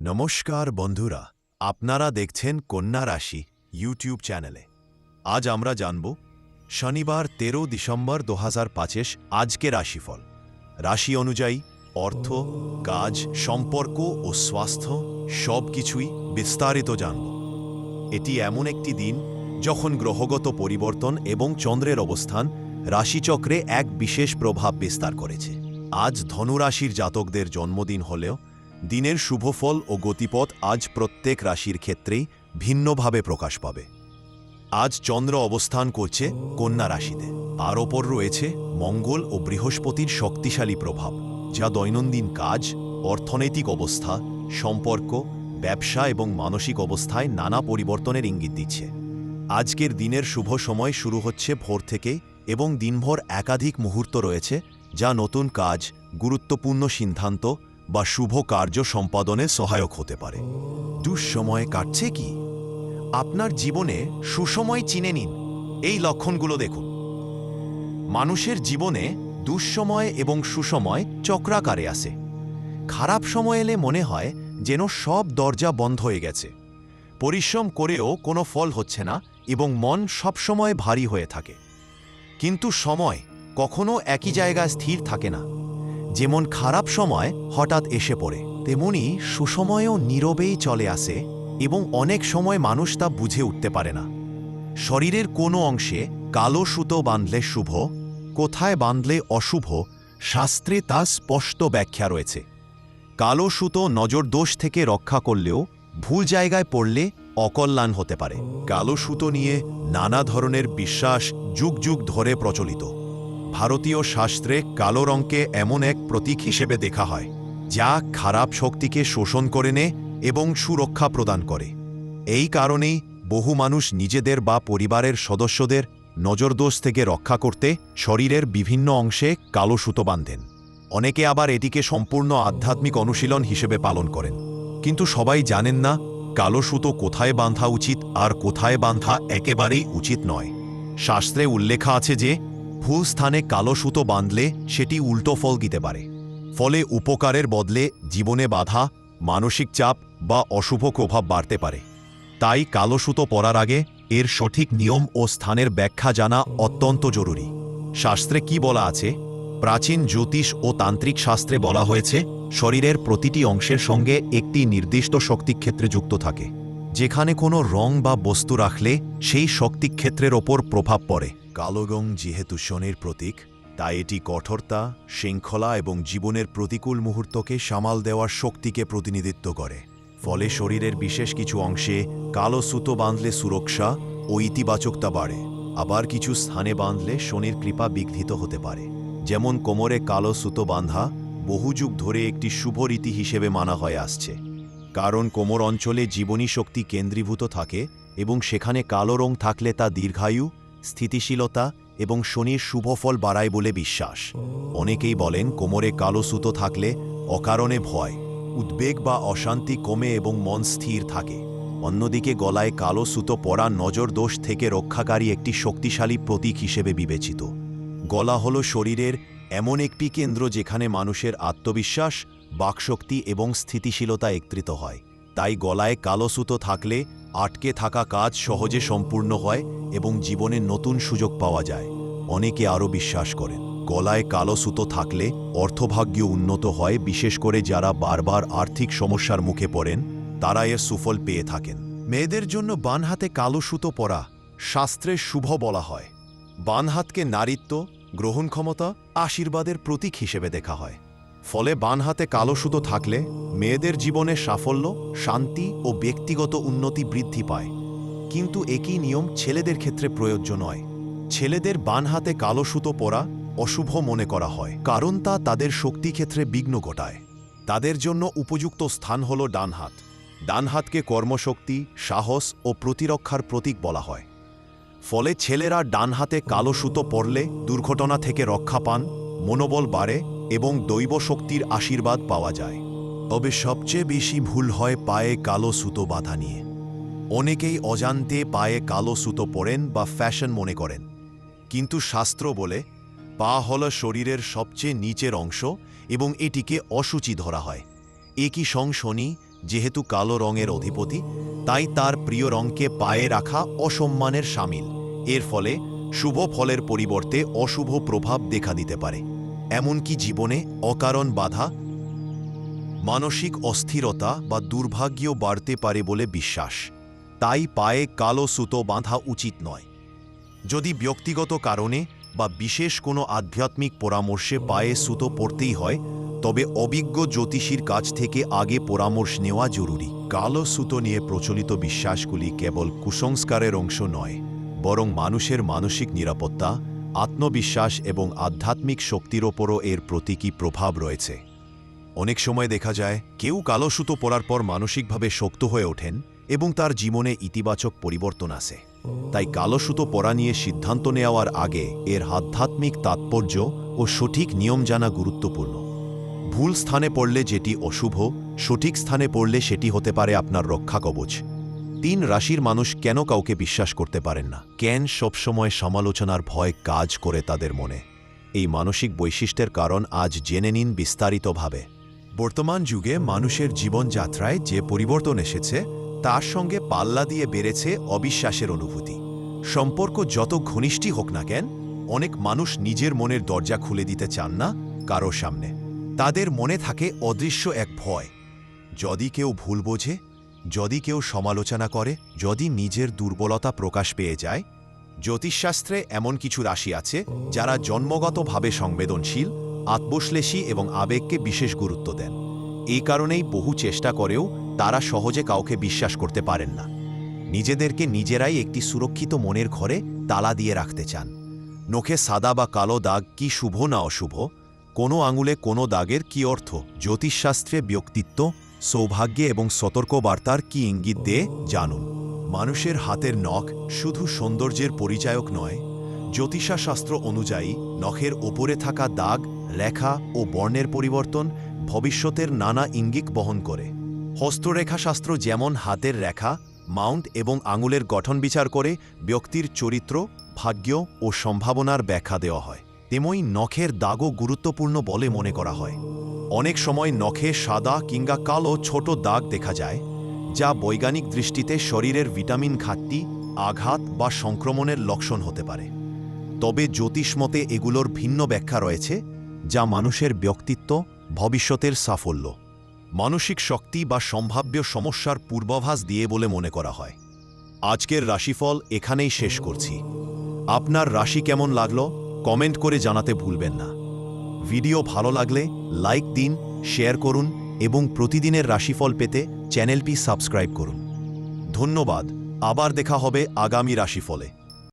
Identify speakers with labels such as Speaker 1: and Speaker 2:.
Speaker 1: নমস্কার বন্ধুরা, আপনারা দেখছেন কন্যা রাশি ইউটিউব চ্যানেলে। আজ আমরা জানব, শনিবার তেরো ডিসেম্বর দু হাজার পাঁচেশ আজকে রাশিফল। রাশি অনুযায়ী অর্থ, কাজ, সম্পর্ক ও স্বাস্থ্য সব কিছুই বিস্তারিত জানব। এটি এমন একটি দিন যখন গ্রহগত পরিবর্তন এবং চন্দ্রের অবস্থান রাশিচক্রে এক বিশেষ প্রভাব বিস্তার করেছে। আজ ধনুরাশির জাতকদের জন্মদিন হলেও দিনের শুভফল ও গতিপথ আজ প্রত্যেক রাশির ক্ষেত্রেই ভিন্নভাবে প্রকাশ পাবে। আজ চন্দ্র অবস্থান করছে কন্যা রাশিতে। আর ওপর রয়েছে মঙ্গল ও বৃহস্পতির শক্তিশালী প্রভাব, যা দৈনন্দিন কাজ, অর্থনৈতিক অবস্থা, সম্পর্ক, ব্যবসা এবং মানসিক অবস্থায় নানা পরিবর্তনের ইঙ্গিত দিচ্ছে। আজকের দিনের শুভ সময় শুরু হচ্ছে ভোর থেকে এবং দিনভর একাধিক মুহূর্ত রয়েছে যা নতুন কাজ, গুরুত্বপূর্ণ সিদ্ধান্ত বা শুভ কার্য সম্পাদনে সহায়ক হতে পারে। দুঃসময় কাটছে কি? আপনার জীবনে সুসময় চিনে নিন। এই লক্ষণগুলো দেখুন। মানুষের জীবনে দুঃসময় এবং সুসময় চক্রাকারে আসে। খারাপ সময় এলে মনে হয় যেন সব দরজা বন্ধ হয়ে গেছে। পরিশ্রম করেও কোনো ফল হচ্ছে না এবং মন সবসময় ভারী হয়ে থাকে। কিন্তু সময় কখনো একই জায়গায় স্থির থাকে না। যেমন খারাপ সময় হঠাৎ এসে পড়ে, তেমনি সুসময়ও নীরবেই চলে আসে এবং অনেক সময় মানুষ তা বুঝে উঠতে পারে না। শরীরের কোনো অংশে কালো সুতো বাঁধলে শুভ, কোথায় বাঁধলে অশুভ শাস্ত্রে তা স্পষ্ট ব্যাখ্যা রয়েছে। কালো সুতো নজরদোষ থেকে রক্ষা করলেও ভুল জায়গায় পড়লে অকল্যাণ হতে পারে। কালো সুতো নিয়ে নানা ধরনের বিশ্বাস যুগ যুগ ধরে প্রচলিত। ভারতীয় শাস্ত্রে কালো রঙকে এমন এক প্রতীক হিসেবে দেখা হয়, যা খারাপ শক্তিকে শোষণ করে নেয় এবং সুরক্ষা প্রদান করে। এই কারণেই বহু মানুষ নিজেদের বা পরিবারের সদস্যদের নজরদোষ থেকে রক্ষা করতে শরীরের বিভিন্ন অংশে কালো সুতো বাঁধেন। অনেকে আবার এটিকে সম্পূর্ণ আধ্যাত্মিক অনুশীলন হিসেবে পালন করেন। কিন্তু সবাই জানেন না, কালো সুতো কোথায় বাঁধা উচিত আর কোথায় বাঁধা একেবারেই উচিত নয়। শাস্ত্রে উল্লেখা আছে যে ভুল স্থানে কালো সুতো বাঁধলে সেটি উল্টো ফল দিতে পারে। ফলে উপকারের বদলে জীবনে বাধা, মানসিক চাপ বা অশুভ প্রভাব বাড়তে পারে। তাই কালো সুতো পরার আগে এর সঠিক নিয়ম ও স্থানের ব্যাখ্যা জানা অত্যন্ত জরুরি। শাস্ত্রে কি বলা আছে? প্রাচীন জ্যোতিষ ও তান্ত্রিক শাস্ত্রে বলা হয়েছে, শরীরের প্রতিটি অংশের সঙ্গে একটি নির্দিষ্ট শক্তিক্ষেত্রে যুক্ত থাকে। যেখানে কোনো রং বা বস্তু রাখলে সেই শক্তিক্ষেত্রের ওপর প্রভাব পড়ে। কালো যেহেতু শনির প্রতীক, তাই এটি কঠোরতা, শৃঙ্খলা এবং জীবনের প্রতিকূল মুহূর্তকে সামাল দেওয়ার শক্তিকে প্রতিনিধিত্ব করে। ফলে শরীরের বিশেষ কিছু অংশে কালো সুতো বাঁধলে সুরক্ষা ও ইতিবাচকতা বাড়ে। আবার কিছু স্থানে বাঁধলে শনির কৃপা বিঘ্নিত হতে পারে। যেমন কোমরে কালো সুতো বাঁধা বহু যুগ ধরে একটি শুভ রীতি হিসেবে মানা হয়ে আসছে। কারণ কোমর অঞ্চলে জীবনী শক্তি কেন্দ্রীভূত থাকে এবং সেখানে কালো রং থাকলে তা দীর্ঘায়ু স্থিতিশীলতা এবং শনির শুভফল বাড়ায় বলে বিশ্বাস। অনেকেই বলেন, কোমরে কালো সুতো থাকলে অকারণে ভয়, উদ্বেগ বা অশান্তি কমে এবং মন স্থির থাকে। অন্যদিকে গলায় কালো সুতো পরা নজর দোষ থেকে রক্ষাকারী একটি শক্তিশালী প্রতীক হিসেবে বিবেচিত। গলা হল শরীরের এমন একটি কেন্দ্র যেখানে মানুষের আত্মবিশ্বাস, বাকশক্তি এবং স্থিতিশীলতা একত্রিত হয়। তাই গলায় কালো সুতো থাকলে আটকে থাকা কাজ সহজে সম্পূর্ণ হয় এবং জীবনে নতুন সুযোগ পাওয়া যায়। অনেকে আরও বিশ্বাস করেন, গলায় কালো সুতো থাকলে অর্থভাগ্য উন্নত হয়, বিশেষ করে যারা বারবার আর্থিক সমস্যার মুখে পড়েন, তারা এর সুফল পেয়ে থাকেন। মেয়েদের জন্য বানহাতে কালো সুতো পরা শাস্ত্রের শুভ বলা হয়। বানহাতকে নারীত্ব গ্রহণ ক্ষমতা আশীর্বাদের প্রতীক হিসেবে দেখা হয়। ফলে বান হাতে কালো সুতো থাকলে মেয়েদের জীবনে সাফল্য, শান্তি ও ব্যক্তিগত উন্নতি বৃদ্ধি পায়। কিন্তু একই নিয়ম ছেলেদের ক্ষেত্রে প্রযোজ্য নয়। ছেলেদের বান হাতে কালো সুতো পরা অশুভ মনে করা হয়, কারণ তা তাদের শক্তিক্ষেত্রে বিঘ্ন ঘটায়। তাদের জন্য উপযুক্ত স্থান হল ডান হাত। ডান হাতকে কর্মশক্তি, সাহস ও প্রতিরক্ষার প্রতীক বলা হয়। ফলে ছেলেরা ডানহাতে কালো সুতো পরলে দুর্ঘটনা থেকে রক্ষা পান, মনোবল বাড়ে এবং দৈব শক্তির আশীর্বাদ পাওয়া যায়। তবে সবচেয়ে বেশি ভুল হয় পায়ে কালো সুতো বাঁধা নিয়ে। অনেকেই অজান্তে পায়ে কালো সুতো পরেন বা ফ্যাশন মনে করেন। কিন্তু শাস্ত্র বলে, পা হল শরীরের সবচেয়ে নিচের অংশ এবং এটিকে অসুচি ধরা হয়। একই সং শনি, যেহেতু কালো রঙের অধিপতি, তাই তার প্রিয় রঙকে পায়ে রাখা অসম্মানের সামিল। এর ফলে শুভ ফলের পরিবর্তে অশুভ প্রভাব দেখা দিতে পারে। এমনকি জীবনে অকারণ বাধা, মানসিক অস্থিরতা বা দুর্ভাগ্য বাড়তে পারে বলে বিশ্বাস। তাই পায়ে কালো সুতো বাঁধা উচিত নয়। যদি ব্যক্তিগত কারণে বা বিশেষ কোনো আধ্যাত্মিক পরামর্শে পায়ে সুতো পড়তেই হয়, তবে অভিজ্ঞ জ্যোতিষীর কাছ থেকে আগে পরামর্শ নেওয়া জরুরি। কালো সুতো নিয়ে প্রচলিত বিশ্বাসগুলি কেবল কুসংস্কারের অংশ নয়, বরং মানুষের মানসিক নিরাপত্তা আত্মবিশ্বাস এবং আধ্যাত্মিক শক্তির ওপরও এর প্রতীকী প্রভাব রয়েছে। অনেক সময় দেখা যায়, কেউ কালো সুতো পরার পর মানসিকভাবে শক্ত হয়ে ওঠেন এবং তার জীবনে ইতিবাচক পরিবর্তন আসে। তাই কালো সুতো পরা নিয়ে সিদ্ধান্ত নেওয়ার আগে এর আধ্যাত্মিক তাৎপর্য ও সঠিক নিয়ম জানা গুরুত্বপূর্ণ। ভুল স্থানে পড়লে যেটি অশুভ, সঠিক স্থানে পড়লে সেটি হতে পারে আপনার রক্ষা কবচ। তিন রাশির মানুষ কেন কাউকে বিশ্বাস করতে পারেন না? কেন সবসময় সমালোচনার ভয় কাজ করে তাদের মনে? এই মানসিক বৈশিষ্ট্যের কারণ আজ জেনে নিন বিস্তারিতভাবে। বর্তমান যুগে মানুষের জীবনযাত্রায় যে পরিবর্তন এসেছে, তার সঙ্গে পাল্লা দিয়ে বেড়েছে অবিশ্বাসের অনুভূতি। সম্পর্ক যত ঘনিষ্ঠই হোক না কেন, অনেক মানুষ নিজের মনের দরজা খুলে দিতে চান না কারও সামনে। তাদের মনে থাকে অদৃশ্য এক ভয়। যদি কেউ ভুল বোঝে যদি কেউ সমালোচনা করে, যদি নিজের দুর্বলতা প্রকাশ পেয়ে যায়, জ্যোতিষশাস্ত্রে এমন কিছু রাশি আছে যারা জন্মগতভাবে সংবেদনশীল, আত্মশ্লেষী এবং আবেগকে বিশেষ গুরুত্ব দেন। এই কারণেই বহু চেষ্টা করেও তারা সহজে কাউকে বিশ্বাস করতে পারেন না। নিজেদেরকে নিজেরাই একটি সুরক্ষিত মনের ঘরে তালা দিয়ে রাখতে চান। নখে সাদা বা কালো দাগ কি শুভ না অশুভ? কোনো আঙুলে কোনো দাগের কি অর্থ? জ্যোতিষশাস্ত্রে ব্যক্তিত্ব সৌভাগ্যে এবং সতর্কবার্তার কি ইঙ্গিত দিয়ে জানুন। মানুষের হাতের নখ শুধু সৌন্দর্যের পরিচায়ক নয়, জ্যোতিষাশাস্ত্র অনুযায়ী নখের ওপরে থাকা দাগ রেখা ও বর্ণের পরিবর্তন ভবিষ্যতের নানা ইঙ্গিক বহন করে। হস্তরেখাশাস্ত্র যেমন হাতের রেখা, মাউন্ট এবং আঙুলের গঠন বিচার করে ব্যক্তির চরিত্র, ভাগ্য ও সম্ভাবনার ব্যাখ্যা দেওয়া হয়। তেমই নখের দাগও গুরুত্বপূর্ণ বলে মনে করা হয়। অনেক সময় নখে সাদা কিংবা কালো ছোট দাগ দেখা যায়, যা বৈজ্ঞানিক দৃষ্টিতে শরীরের ভিটামিন ঘাটতি, আঘাত বা সংক্রমণের লক্ষণ হতে পারে। তবে জ্যোতিষমতে এগুলোর ভিন্ন ব্যাখ্যা রয়েছে, যা মানুষের ব্যক্তিত্ব, ভবিষ্যতের সাফল্য, মানসিক শক্তি বা সম্ভাব্য সমস্যার পূর্বাভাস দিয়ে বলে মনে করা হয়। আজকের রাশিফল এখানেই শেষ করছি। আপনার রাশি কেমন লাগল, কমেন্ট করে জানাতে ভুলবেন না। ভিডিও ভালো লাগলে লাইক দিন, শেয়ার করুন এবং প্রতিদিনের রাশিফল পেতে চ্যানেলটি সাবস্ক্রাইব করুন। ধন্যবাদ। আবার দেখা হবে আগামী রাশিফলে।